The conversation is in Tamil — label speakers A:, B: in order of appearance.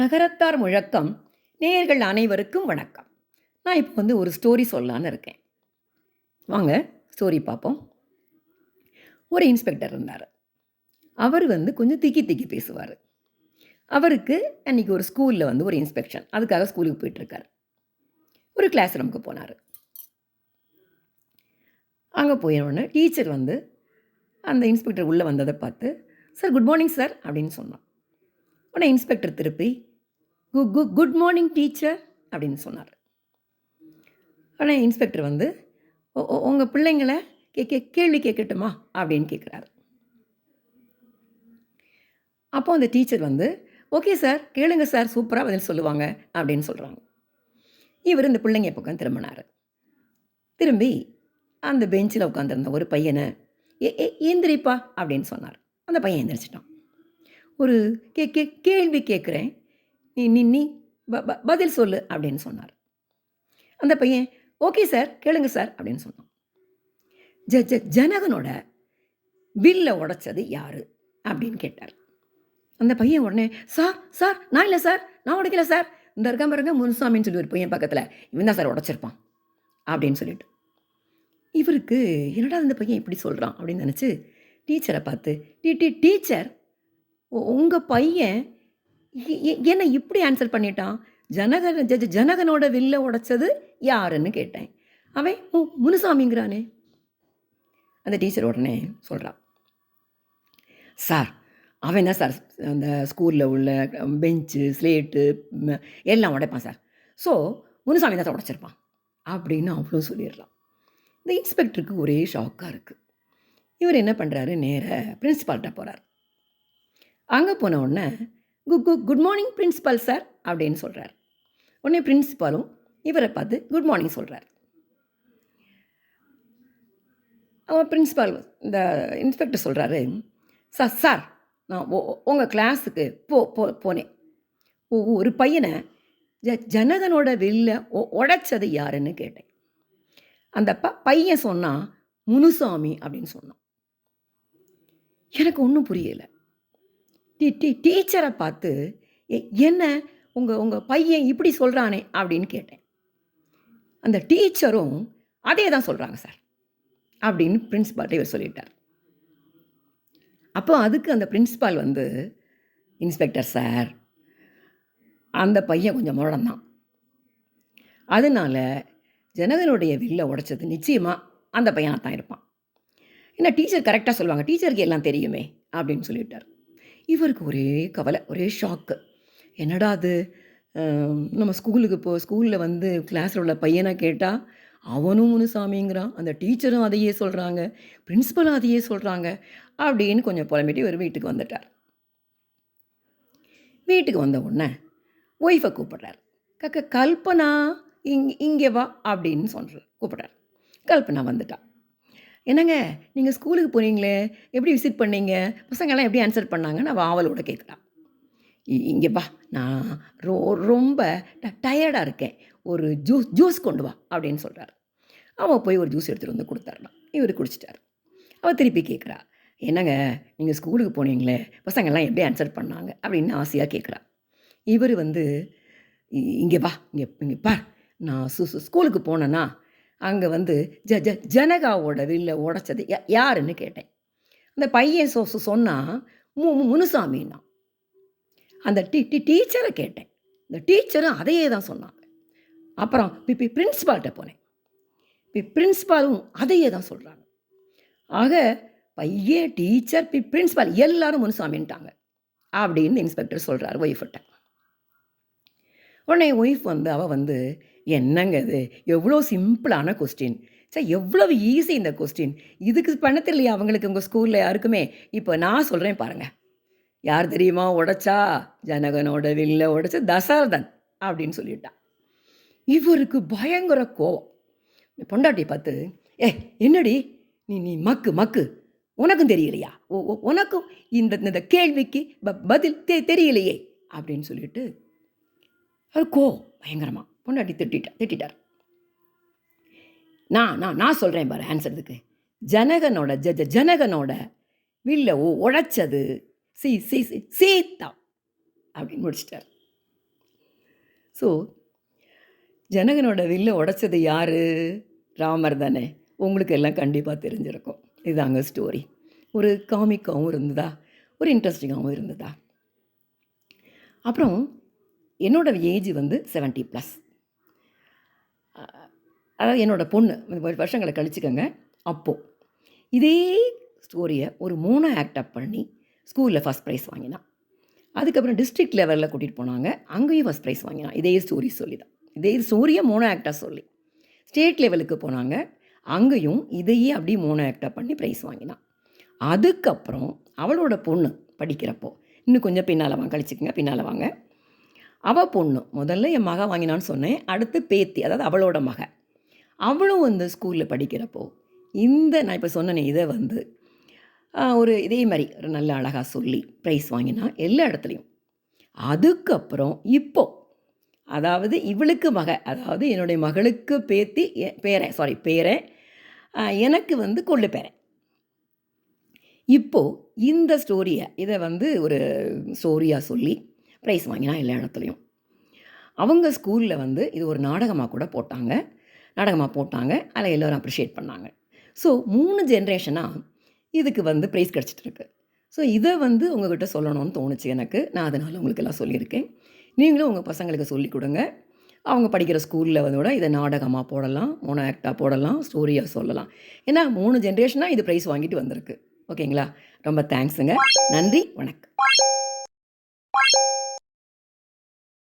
A: நகரத்தார் முழக்கம் நேயர்கள் அனைவருக்கும் வணக்கம். நான் இப்போ வந்து ஒரு ஸ்டோரி சொல்லலான்னு இருக்கேன். வாங்க ஸ்டோரி பார்ப்போம். ஒரு இன்ஸ்பெக்டர் இருந்தார். அவர் வந்து கொஞ்சம் திக்கி திக்கி பேசுவார். அவருக்கு அன்றைக்கி ஒரு ஸ்கூலில் வந்து ஒரு இன்ஸ்பெக்ஷன் அதுக்காக ஸ்கூலுக்கு போயிட்டுருக்கார் ஒரு கிளாஸ் ரூமுக்கு போனார். அங்கே போய டீச்சர் வந்து அந்த இன்ஸ்பெக்டர் உள்ளே வந்ததை பார்த்து சார் குட் மார்னிங் சார் அப்படின்னு சொன்னான். உடனே இன்ஸ்பெக்டர் திருப்பி கு கு குட் மார்னிங் டீச்சர் அப்படின்னு சொன்னார். ஆனால் இன்ஸ்பெக்டர் வந்து உங்கள் பிள்ளைங்கள கே கே கேள்வி கேட்கட்டுமா? அப்படின்னு கேட்குறாரு அப்போ அந்த டீச்சர் வந்து ஓகே சார் கேளுங்க சார் சூப்பராக பதில் சொல்லுவாங்க அப்படின்னு சொல்கிறாங்க இவர் இந்த பிள்ளைங்க பக்கம் திரும்பினார். திரும்பி அந்த பெஞ்சில் உட்காந்துருந்த ஒரு பையனை ஏ ஏ ஏந்திரிப்பா அப்படின்னு சொன்னார். அந்த பையன் எந்திரிச்சிட்டான். ஒரு கே கே கேள்வி கேட்குறேன் நீ நின்னி ப ப பதில் சொல்லு அப்படின்னு சொன்னார். அந்த பையன் ஓகே சார் கேளுங்க சார் அப்படின்னு சொன்னான். ஜ ஜ ஜனகனோட வில்லை உடைச்சது யார் அப்படின்னு கேட்டார். அந்த பையன் உடனே சார் சார் நான் இல்லை சார் நான் உடைக்கல சார். இந்த இருக்க பாருங்க முனுசாமின்னு சொல்லி ஒரு பையன் பக்கத்தில் இவன் தான் சார் உடைச்சிருப்பான் அப்படின்னு சொல்லிட்டு. இவருக்கு என்னடா இந்த பையன் இப்படி சொல்கிறான் அப்படின்னு நினச்சி டீச்சரை பார்த்து டி டி டீச்சர் உங்கள் பையன் என்ன இப்படி ஆன்சர் பண்ணிட்டான்? ஜனகன் ஜ ஜனகனோட வில்ல உடைச்சது யாருன்னு கேட்டேன். அவன் ஓ முனுசாமிங்கிறானே. அந்த டீச்சர் உடனே சொல்கிறான் சார் அவன் தான் சார் அந்த ஸ்கூலில் உள்ள பெஞ்சு ஸ்லேட்டு எல்லாம் உடைப்பான் சார் ஸோ முனுசாமி தான் உடைச்சிருப்பான். அப்படின்னு அவ்வளோ சொல்லிடலாம். இந்த இன்ஸ்பெக்டருக்கு ஒரே ஷாக்காக இருக்குது இவர் என்ன பண்ணுறாரு நேராக பிரின்ஸிபால்கிட்ட போகிறார் அங்கே போன உடனே கு கு குட் மார்னிங் பிரின்ஸிபல் சார் அப்படின்னு சொல்கிறார் உடனே பிரின்ஸிபாலும் இவரை பார்த்து குட் மார்னிங் சொல்கிறார் அவன் பிரின்ஸிபால் இந்த இன்ஸ்பெக்டர் சொல்கிறாரு சார் சார் நான் உங்கள் கிளாஸுக்கு போ போ போனேன். ஒரு பையனை ஜ ஜனகனோட வில்ல உடைச்சது யாருன்னு கேட்டேன். அந்த ப பையன் சொன்னான் முனுசாமி அப்படின்னு சொன்னான். எனக்கு ஒன்றும் புரியலை. டி டீ டீச்சரை பார்த்து என்ன? உங்கள் உங்கள் பையன் இப்படி சொல்கிறானே அப்படின்னு கேட்டேன். அந்த டீச்சரும் அதே தான் சொல்கிறாங்க சார் அப்படின்னு பிரின்ஸிபால்கிட்ட இவர் சொல்லிட்டார். அப்போ அதுக்கு அந்த பிரின்ஸ்பால் வந்து இன்ஸ்பெக்டர் சார் அந்த பையன் கொஞ்சம் முழந்தான் அதனால ஜனகனுடைய வில்லை உடைச்சது நிச்சயமாக அந்த பையனாக தான் இருப்பான். ஏன்னா டீச்சர் கரெக்டாக சொல்லுவாங்க? டீச்சருக்கு எல்லாம் தெரியுமே அப்படின்னு சொல்லிவிட்டார் இவருக்கு ஒரே கவலை ஒரே ஷாக்கு என்னடா அது? நம்ம ஸ்கூலுக்கு போ ஸ்கூலில் வந்து கிளாஸில் உள்ள பையனை கேட்டால் அவனும் முனுசாமிங்கிறான். அந்த டீச்சரும் அதையே சொல்கிறாங்க பிரின்ஸிபலும் அதையே சொல்கிறாங்க அப்படின்னு கொஞ்சம் புலம்பிட்டு இவர் வீட்டுக்கு வந்துட்டார். வீட்டுக்கு வந்த உடனே ஒய்ஃபை கூப்பிட்றார். கக்க கல்பனா இங் இங்கே வா. அப்படின்னு சொல்கிறார் கூப்பிட்றார். கல்பனா வந்துட்டான் என்னங்க நீங்கள் ஸ்கூலுக்கு போனீங்களே எப்படி விசிட் பண்ணீங்க? பசங்கள்லாம் எப்படி ஆன்சர் பண்ணாங்கன்னு அவள் ஆவலோட கேட்குறான் இங்கே வா நான் ரொ ரொம்ப டயர்டாக இருக்கேன். ஒரு ஜூஸ் ஜூஸ் கொண்டு வா அப்படின்னு சொல்கிறார் அவன் போய் ஒரு ஜூஸ் எடுத்துகிட்டு வந்து கொடுத்தாருலாம் இவர் குடிச்சிட்டார். அவள் திருப்பி கேட்குறா என்னங்க நீங்கள் ஸ்கூலுக்கு போனீங்களே பசங்கள்லாம் எப்படி ஆன்சர் பண்ணாங்க? அப்படின்னு ஆசையாக கேட்குறா இவர் வந்து இங்கே வா இங்கே இங்கே பார் நான் சு ஸ்கூலுக்கு போனேன்னா அங்கே வந்து ஜ ஜ ஜனகாவோட வில்ல உடைச்சது. யாருன்னு கேட்டேன். அந்த பையன் சோசு சொன்னால் மு முனுசாமின்னா. அந்த டி டி டீச்சரை கேட்டேன். இந்த டீச்சரும் அதையே தான் சொன்னாங்க. அப்புறம் பி பிரின்ஸ்பால்கிட்ட போனேன். பி பிரின்ஸ்பாலும் அதையே தான் சொல்கிறாங்க ஆக பையன் டீச்சர் பி பிரின்ஸ்பால் எல்லாரும் முனுசாமின்ட்டாங்க. அப்படின்னு இன்ஸ்பெக்டர் சொல்கிறார் ஒய்ஃப்கிட்ட உடனே ஒய்ஃப் வந்து அவள் வந்து என்னங்க இது? எவ்வளோ சிம்பிளான கொஸ்டின் சார் எவ்வளவு ஈஸி இந்த கொஸ்டின் இதுக்கு பண்ண தெரியலையா அவங்களுக்கு உங்கள் ஸ்கூலில் யாருக்குமே? இப்போ நான் சொல்கிறேன் பாருங்கள் யார் தெரியுமா? உடைச்சா ஜனகனோட வில்ல உடைச்ச தசரதன் அப்படின்னு சொல்லிட்டான் இவருக்கு பயங்கர கோவம். பொண்டாட்டி பார்த்து ஏ என்னடி? நீ நீ மக்கு மக்கு. உனக்கும் தெரியலையா? ஓ உனக்கும் இந்த இந்த கேள்விக்கு ப பதில் தெ தெரியலையே. அப்படின்னு சொல்லிட்டு அது கோ பயங்கரமாக பொண்டாட்டி திட்டிட்டா திட்டார் நான் நான் நான் சொல்கிறேன் பாரு ஆன்சருக்கு ஜனகனோட ஜ ஜனகனோட வில்ல உழைச்சது சி சி சி சீத்தா அப்படின்னு முடிச்சிட்டார். ஸோ ஜனகனோட வில்லை உடைச்சது யார்? ராமர் தானே. உங்களுக்கு எல்லாம் கண்டிப்பாக தெரிஞ்சிருக்கும். இதுதாங்க ஸ்டோரி ஒரு காமிக்காகவும் இருந்ததா? ஒரு இன்ட்ரெஸ்டிங்காகவும் இருந்ததா? அப்புறம் என்னோட ஏஜ் வந்து 70 ப்ளஸ் அதாவது என்னோட பொண்ணு வருஷங்களை கழிச்சுக்கோங்க. அப்போது இதே ஸ்டோரியை ஒரு மூணு ஆக்ட் அப் பண்ணி ஸ்கூலில் ஃபஸ்ட் ப்ரைஸ் வாங்கினான் அதுக்கப்புறம் டிஸ்ட்ரிக்ட் லெவலில் கூட்டிகிட்டு போனாங்க. அங்கேயும் ஃபஸ்ட் ப்ரைஸ் வாங்கினான் இதே ஸ்டோரி சொல்லி தான் இதே ஸ்டோரியை மூணு ஆக்டாக சொல்லி. ஸ்டேட் லெவலுக்கு போனாங்க. அங்கேயும் இதையே அப்படியே மூணு ஆக்டாக பண்ணி ப்ரைஸ் வாங்கினான் அதுக்கப்புறம் அவளோட பொண்ணு படிக்கிறப்போ இன்னும் கொஞ்சம் பின்னால் வாங்க கழிச்சிக்கோங்க பின்னால் வாங்க. அவள் பொண்ணு முதல்ல என் மக வாங்கினான்னு சொன்னேன். அடுத்து பேத்தி அதாவது அவளோட மக. அவளும் வந்து ஸ்கூலில் படிக்கிறப்போ இந்த நான் இப்போ சொன்னேனே இதை வந்து ஒரு இதே மாதிரி ஒரு நல்ல அழகாக சொல்லி ப்ரைஸ் வாங்கினா எல்லா இடத்துலையும். அதுக்கப்புறம் இப்போ அதாவது இவளுக்கு மக அதாவது என்னுடைய மகளுக்கு பேத்தி எ- பேரன் சாரி பேரன் எனக்கு வந்து கொள்ளு பேரன் இப்போது இந்த ஸ்டோரியை இதை வந்து ஒரு ஸ்டோரியாக சொல்லி ப்ரைஸ் வாங்கினா எல்லா இடத்துலையும். அவங்க ஸ்கூலில் வந்து இது ஒரு நாடகமாக கூட போட்டாங்க. நாடகமாக போட்டாங்க. அதில் எல்லோரும் அப்ரிஷியேட் பண்ணாங்க. ஸோ மூணு ஜென்ரேஷனாக இதுக்கு வந்து ப்ரைஸ் கிடச்சிட்ருக்கு ஸோ இதை வந்து உங்ககிட்ட சொல்லணும்னு தோணுச்சு எனக்கு. நான் அதனால் உங்களுக்கு எல்லாம் சொல்லியிருக்கேன். நீங்களும் உங்கள் பசங்களுக்கு சொல்லிக் கொடுங்க. அவங்க படிக்கிற ஸ்கூலில் வந்து கூட இதை நாடகமாக போடலாம் மூணு ஆக்டாக போடலாம் ஸ்டோரியாக சொல்லலாம். ஏன்னா மூணு ஜென்ரேஷனாக இது ப்ரைஸ் வாங்கிட்டு வந்திருக்கு. ஓகேங்களா ரொம்ப தேங்க்ஸுங்க நன்றி வணக்கம்.